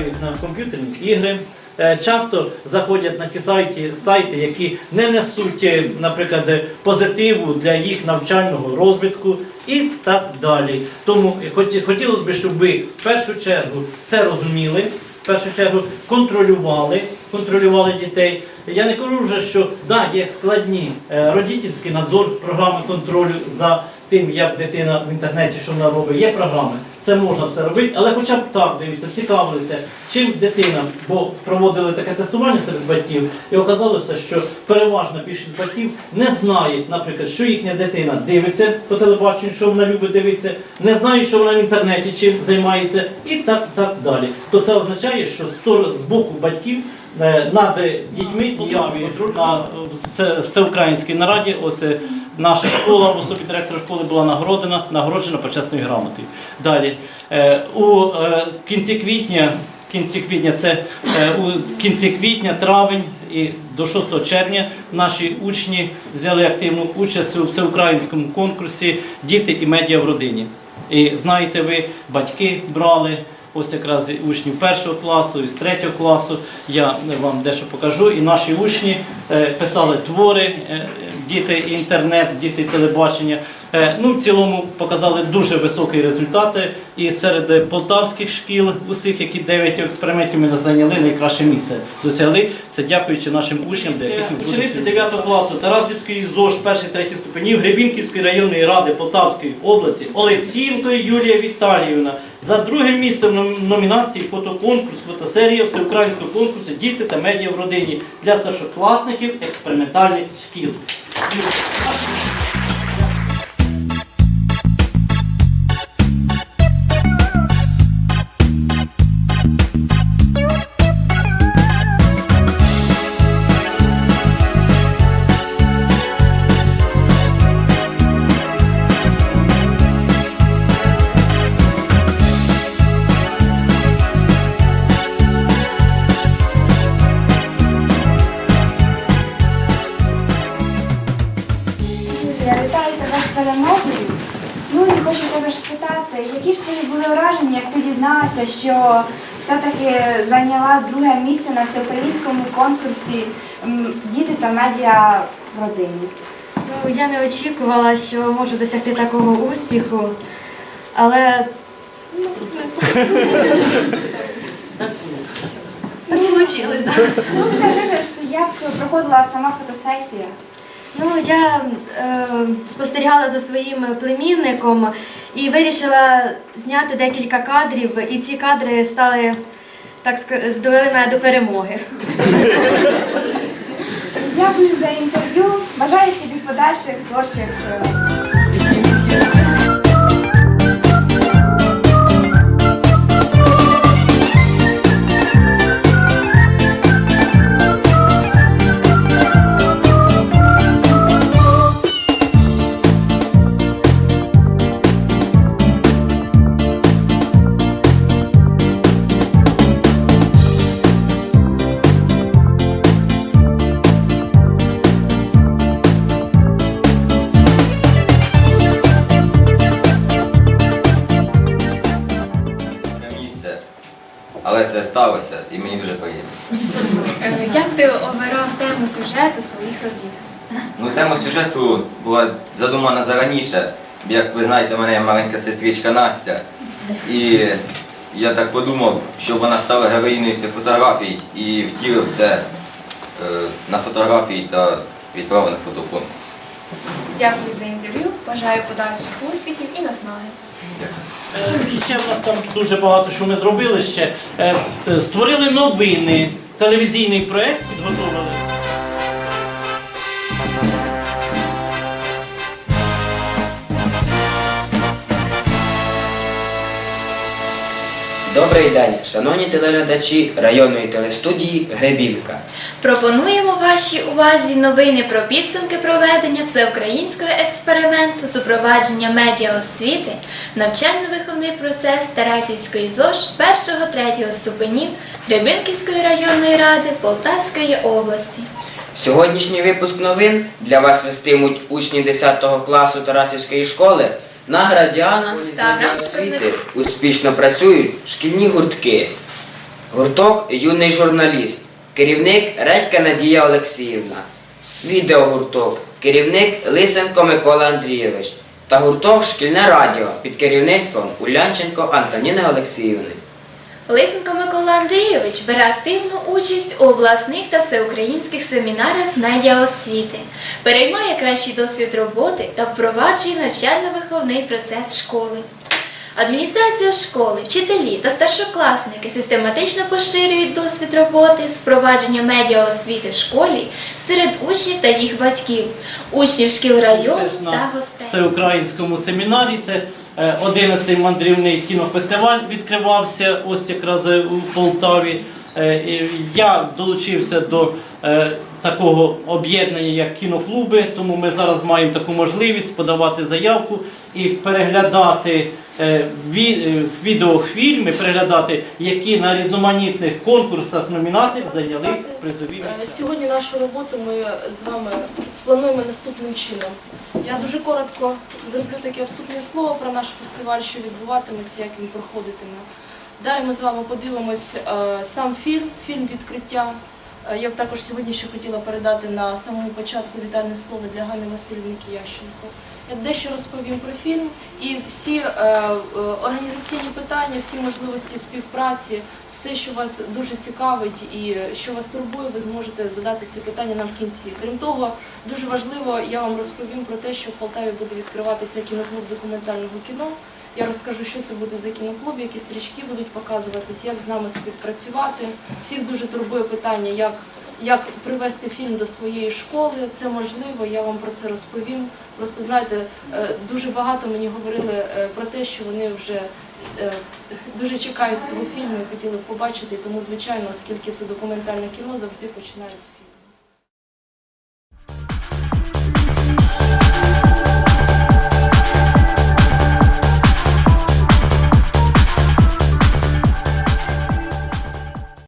сідають на комп'ютерні ігри. е, Часто заходять на ті сайти, сайти, які не несуть, е, наприклад, е, позитиву для їх навчального розвитку і так далі. Тому хотілося б, щоб ви в першу чергу це розуміли, в першу чергу контролювали, контролювали дітей. Я не кажу вже, що да, є складні е, родительський надзор, програми контролю за тим, як дитина в інтернеті що вона робить. Є програми, це можна все робити, але хоча б так дивіться, цікавилися, чим дитина, бо проводили таке тестування серед батьків, і оказалося, що переважна більшість батьків не знають, наприклад, що їхня дитина дивиться по телебаченню, що вона любить дивитися, не знають, що вона в інтернеті чим займається, і так, так далі. То це означає, що з боку батьків е, над дітьми діями на все- всеукраїнській нараді. Ось е, наша школа, в особі директора школи була нагородена, нагороджена почесною грамотою. Далі е, у е, кінці квітня. Кінці квітня це е, у кінці квітня, травень і до 6 червня наші учні взяли активну участь у всеукраїнському конкурсі Діти і медіа в родині. І знаєте, ви батьки брали. Ось якраз і учнів першого класу і з третього класу. Я вам дещо покажу. І наші учні е, писали твори, е, діти інтернет, діти телебачення. Е, Ну, в цілому показали дуже високі результати. І серед полтавських шкіл, усіх, які 9 експериментів ми зайняли найкраще місце. Досягли це дякуючи нашим учням, учениці 9 класу Тарасівської ЗОЖ, перший третій ступенів Гребінківської районної ради Полтавської області Олексієнко Юлія Віталіївна за друге місце в ном- номінації фотоконкурс, фотосерія всеукраїнського конкурсу Діти та медіа в родині для старшокласників експериментальних шкіл. І хочу тебе ж спитати, які ж твої були враження, як ти дізналася, що все-таки зайняла друге місце на всеукраїнському конкурсі Діти та медіа в родині. Ну, я не очікувала, що можу досягти такого успіху, але ну, не знаю. Так вийшло, да. Ну скажи як проходила сама фотосесія? Ну, я е, спостерігала за своїм племінником і вирішила зняти декілька кадрів, і ці кадри стали, так ска- довели мене до перемоги. Дякую за інтерв'ю. Бажаю тобі подальших творчих. Але це сталося і мені дуже приємно. Е, Як ти обирав тему сюжету своїх робіт? Ну, тема сюжету була задумана зараніше. Як ви знаєте, в мене є маленька сестричка Настя. І я так подумав, щоб вона стала героїною цих фотографій і втілив це е, на фотографії та відправив на фотоконкурс. Дякую за інтерв'ю. Бажаю подальших успіхів і наснаги. Дякую. Ще в нас там дуже багато що ми зробили ще. Е, е, Створили новини, телевізійний проєкт підготовили. Добрий день, шановні телеглядачі районної телестудії Гребінка. Пропонуємо вашій увазі новини про підсумки проведення всеукраїнського експерименту супровадження медіа освіти, навчально-виховний процес Тарасівської ЗОЖ 1-3 ступенів Гребинківської районної ради Полтавської області. Сьогоднішній випуск новин для вас вестимуть учні 10 класу Тарасівської школи. На Градіана освіти успішно працюють шкільні гуртки. Гурток Юний журналіст. Керівник Редька Надія Олексіївна. Відеогурток. Керівник Лисенко Микола Андрійович. Та гурток Шкільне радіо під керівництвом Улянченко Антоніни Олексіївни. Лисенко Микола Андрійович бере активну участь у обласних та всеукраїнських семінарах з медіаосвіти, переймає кращий досвід роботи та впроваджує навчально-виховний процес школи. Адміністрація школи, вчителі та старшокласники систематично поширюють досвід роботи з впровадження медіаосвіти в школі серед учнів та їх батьків, учнів шкіл району та гостей. всеукраїнському семінарі. Це е, 11-й мандрівний кінофестиваль відкривався ось якраз е, у Полтаві. Е, Я долучився до е, такого об'єднання, як кіноклуби, тому ми зараз маємо таку можливість подавати заявку і переглядати е, е, відеофільми, переглядати, які на різноманітних конкурсах, номінаціях зайняли призові Е, місця. Сьогодні нашу роботу ми з вами сплануємо наступним чином. Я дуже коротко зроблю таке вступне слово про наш фестиваль, що відбуватиметься, як він проходитиме. Далі ми з вами подивимось сам фільм, фільм відкриття. Е, Я б також сьогодні ще хотіла передати на самому початку вітальне слово для Ганни Васильівни Киященко. Я дещо розповім про фільм і всі е, е, організаційні питання, всі можливості співпраці, все, що вас дуже цікавить і що вас турбує, ви зможете задати ці питання нам в кінці. Крім того, дуже важливо, я вам розповім про те, що в Полтаві буде відкриватися кіноклуб документального кіно. Я розкажу, що це буде за кіноклуб, які стрічки будуть показуватись, як з нами співпрацювати. Всіх дуже турбує питання, як, як привести фільм до своєї школи. Це можливо, я вам про це розповім. Просто знаєте, е, дуже багато мені говорили е, про те, що вони вже е, дуже чекають цього фільму і хотіли побачити. Тому, звичайно, оскільки це документальне кіно, завжди починають з фільму.